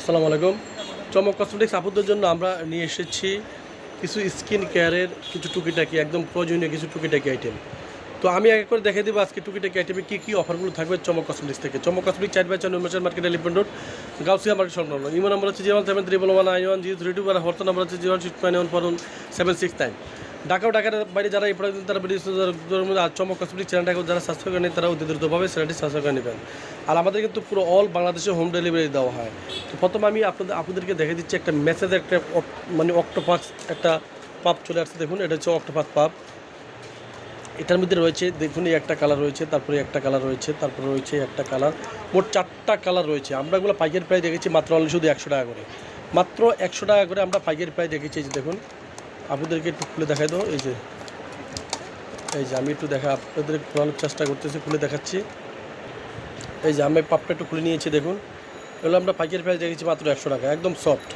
আসসালামু আলাইকুম। চমক কসমেটিক্স আপুদের জন্য আমরা নিয়ে এসেছি কিছু স্কিন কেয়ারের কিছু টুকিটাকি, একদম প্রয়োজনীয় কিছু টুকিটাকি আইটেম তো আমি এক করে দেখে দেবো আজকে টুকিটাকি আইটেমে কী কী অফারগুলো থাকবে চমক কসমেটিক্স থেকে। চমক কসমেটিক চার বাই চার নির্মাচার market elephant road Gausia market সংলগ্ন। ইমো নম্বর হচ্ছে zero seven three one nine one zero three two আর হর্ত নম্বর হচ্ছে zero six nine one four seven six nine Dhaka ও ঢাকার বাইরে যারা এই প্রয়োজন তারা চমক কসমেটিক চ্যানেলটাকে যারা সাবস্ক্রাইব করেন তারা অতি দ্রুতভাবে চ্যানেলটি সাবস্ক্রাইব করে নেবেন। আর আমাদের কিন্তু পুরো অল বাংলাদেশে হোম ডেলিভারি দেওয়া হয়। তো প্রথমে আমি আপনাদের আপনাদেরকে দেখে দিচ্ছি একটা মেসেজ একটা মানে অক্টোপাস একটা পাপ চলে আসছে। দেখুন, এটা হচ্ছে অক্টোপাস পাপ এটার মধ্যে রয়েছে, দেখুন, এই একটা কালার রয়েছে, তারপরে একটা কালার রয়েছে, তারপরে রয়েছে একটা কালার মোট চারটা কালার রয়েছে। আমরা এগুলো পাইকারি প্রায় দেখেছি মাত্র অনলি শুধু একশো টাকা করে। মাত্র একশো টাকা করে আমরা পাইকারি প্রায় দেখেছি। যে দেখুন, আপনাদেরকে একটু খুলে দেখাই দাও। এই যে এই যে আমি একটু দেখা আপনাদের খোলানোর চেষ্টা করতেছি, খুলে দেখাচ্ছি। এই যে আমি পাপটা একটু খুলে নিয়েছি, দেখুন। এগুলো আমরা পাইকারি প্রাইস দেখেছি মাত্র একশো টাকা, একদম সফট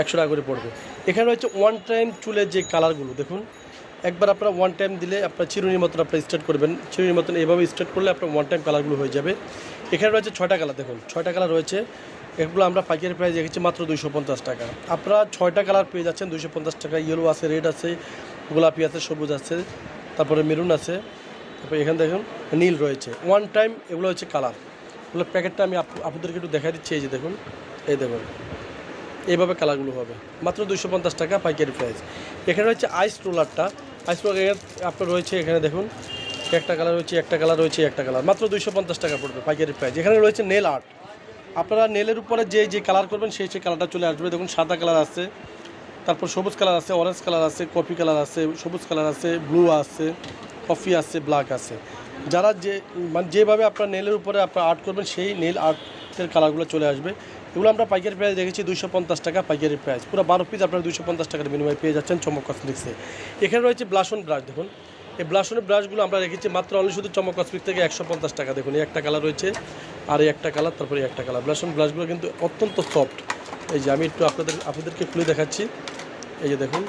একশো টাকা করে পড়বে। এখানে রয়েছে ওয়ান টাইম চুলের যে কালারগুলো দেখুন। একবার আপনারা ওয়ান টাইম দিলে আপনার চিরুনির মতন আপনারা স্টার্ট করবেন। চিরুনির মতন এভাবে স্টার্ট করলে আপনার ওয়ান টাইম কালারগুলো হয়ে যাবে। এখানে রয়েছে ছয়টা কালার দেখুন। ছয়টা কালার রয়েছে। এগুলো আমরা পাইকারি প্রাইস রেখেছি মাত্র দুইশো পঞ্চাশ টাকা। আপনারা ছয়টা কালার পেয়ে যাচ্ছেন, দুইশো পঞ্চাশ টাকা। ইয়েলো আছে রেড আছে, গোলাপি আছে, সবুজ আছে, তারপরে মেরুন আছে। তারপরে এখানে দেখুন, নীল রয়েছে। ওয়ান টাইম এগুলো হচ্ছে কালার এগুলো প্যাকেটটা আমি আপ- আপনাদেরকে একটু দেখা দিচ্ছি, এই যে দেখুন, এই দেখুন, এইভাবে কালারগুলো হবে। মাত্র দুশো পঞ্চাশ টাকা পাইকারি প্রাইস এখানে রয়েছে আইস রোলারটা আইস রোলার আপনার রয়েছে এখানে দেখুন, একটা কালার রয়েছে, একটা কালার রয়েছে, একটা কালার মাত্র দুইশো পঞ্চাশ টাকা পড়বে পাইকারি প্রাইস এখানে রয়েছে নেল আর্ট আপনারা নেলের উপরে যে যে কালার করবেন, সেই সেই কালারটা চলে আসবে। দেখুন, সাদা কালার আছে, তারপর সবুজ কালার আছে অরেঞ্জ কালার আছে কফি কালার আছে, সবুজ কালার আছে ব্লু আছে কফি আছে ব্ল্যাক আছে। যারা যে মানে যেভাবে আপনার নেলের উপরে আপনার আর্ট করবেন, সেই নেল আর্টের কালারগুলো চলে আসবে। এগুলো আমরা পাইকারি প্রাইস দেখেছি দুইশো পঞ্চাশ টাকা পাইকারি প্রাইস। পুরো বারো পিস আপনারা দুইশো পঞ্চাশ টাকার বিনিময়ে পেয়ে যাচ্ছেন চমক কসমেটিক্সে এখানে রয়েছে ব্লাশন ব্রাশ দেখুন। এই ব্লাশনের ব্রাশগুলো আমরা রেখেছি মাত্র অনলি শুধু চমক কসমেটিক থেকে একশো পঞ্চাশ টাকা, দেখুন। এই একটা কালার রয়েছে, আর এই একটা কালার তারপরে একটা কালার ব্লাশন ব্রাশগুলো কিন্তু অত্যন্ত সফট এই যে আমি একটু আপনাদের, আপনাদেরকে খুলে দেখাচ্ছি। এই যে দেখুন,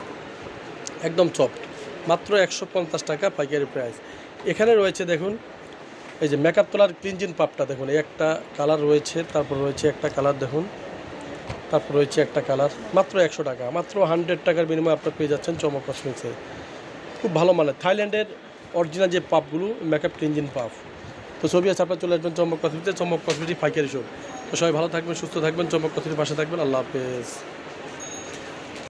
একদম সফট মাত্র একশো পঞ্চাশ টাকা পাইকারি প্রাইস। এখানে রয়েছে দেখুন, এই যে মেকআপ তোলার ক্লিনজিন পাপটা দেখুন একটা কালার রয়েছে, তারপর রয়েছে একটা কালার দেখুন, তারপর রয়েছে একটা কালার মাত্র একশো টাকা, মাত্র হান্ড্রেড টাকার বিনিময়ে আপনার পেয়ে যাচ্ছেন চমক কসমেটিক্সে খুব ভালো মানে থাইল্যান্ডের অরিজিনাল যে পাপগুলো মেকআপ ক্লিনজিন পাপ তো ছবি আছে, আপনার চলে আসবেন চমক কসমেটিক্সে চমক কসমেটিক ফাইকারি শপ তো সবাই ভালো থাকবেন, সুস্থ থাকবেন, চমক কসমেটিক পাশে থাকবেন, আল্লাহ হাফেজ।